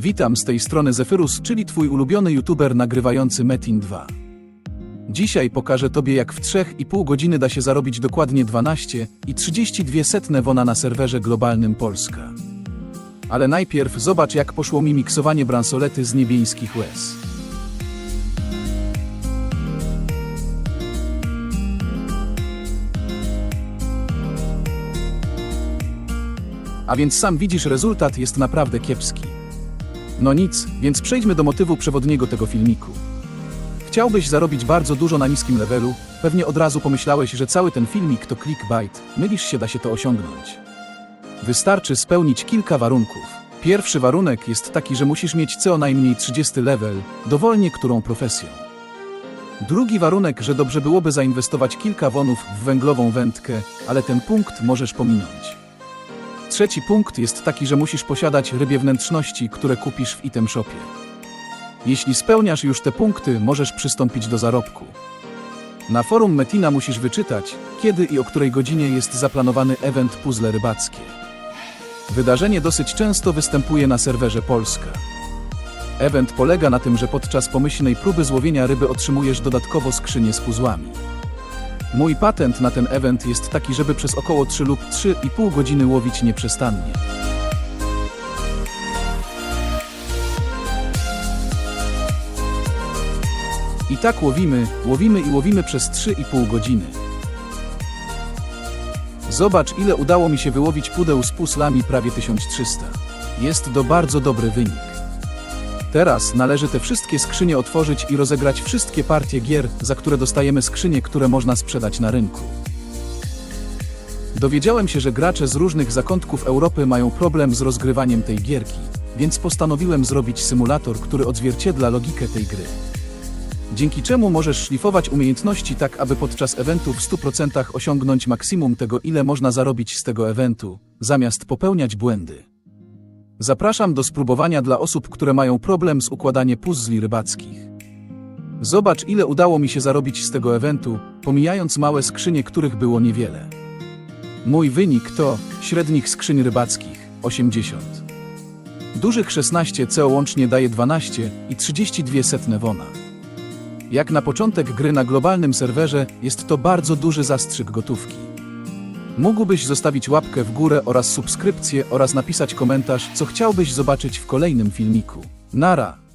Witam z tej strony Zephyrus, czyli twój ulubiony youtuber nagrywający Metin 2. Dzisiaj pokażę tobie jak w 3,5 godziny da się zarobić dokładnie 12 i 32 setne wona na serwerze globalnym Polska. Ale najpierw zobacz jak poszło mi miksowanie bransolety z niebieńskich łez. A więc sam widzisz, rezultat jest naprawdę kiepski. No nic, więc przejdźmy do motywu przewodniego tego filmiku. Chciałbyś zarobić bardzo dużo na niskim levelu, pewnie od razu pomyślałeś, że cały ten filmik to clickbait, mylisz się, da się to osiągnąć. Wystarczy spełnić kilka warunków. Pierwszy warunek jest taki, że musisz mieć co najmniej 30 level, dowolnie którą profesją. Drugi warunek, że dobrze byłoby zainwestować kilka wonów w węglową wędkę, ale ten punkt możesz pominąć. Trzeci punkt jest taki, że musisz posiadać rybie wnętrzności, które kupisz w item shopie. Jeśli spełniasz już te punkty, możesz przystąpić do zarobku. Na forum Metina musisz wyczytać, kiedy i o której godzinie jest zaplanowany event puzzle rybackie. Wydarzenie dosyć często występuje na serwerze Polska. Event polega na tym, że podczas pomyślnej próby złowienia ryby otrzymujesz dodatkowo skrzynię z puzzłami. Mój patent na ten event jest taki, żeby przez około 3 lub 3,5 godziny łowić nieprzestannie. I tak łowimy, łowimy i łowimy przez 3,5 godziny. Zobacz, ile udało mi się wyłowić pudeł z puzzlami prawie 1300. Jest to bardzo dobry wynik. Teraz należy te wszystkie skrzynie otworzyć i rozegrać wszystkie partie gier, za które dostajemy skrzynie, które można sprzedać na rynku. Dowiedziałem się, że gracze z różnych zakątków Europy mają problem z rozgrywaniem tej gierki, więc postanowiłem zrobić symulator, który odzwierciedla logikę tej gry. Dzięki czemu możesz szlifować umiejętności tak, aby podczas eventu w 100% osiągnąć maksimum tego, ile można zarobić z tego eventu, zamiast popełniać błędy. Zapraszam do spróbowania dla osób, które mają problem z układaniem puzzli rybackich. Zobacz, ile udało mi się zarobić z tego eventu, pomijając małe skrzynie, których było niewiele. Mój wynik to średnich skrzyń rybackich 80. Dużych 16 CO łącznie daje 12 i 32 setne wona. Jak na początek gry na globalnym serwerze jest to bardzo duży zastrzyk gotówki. Mógłbyś zostawić łapkę w górę oraz subskrypcję oraz napisać komentarz, co chciałbyś zobaczyć w kolejnym filmiku. Nara!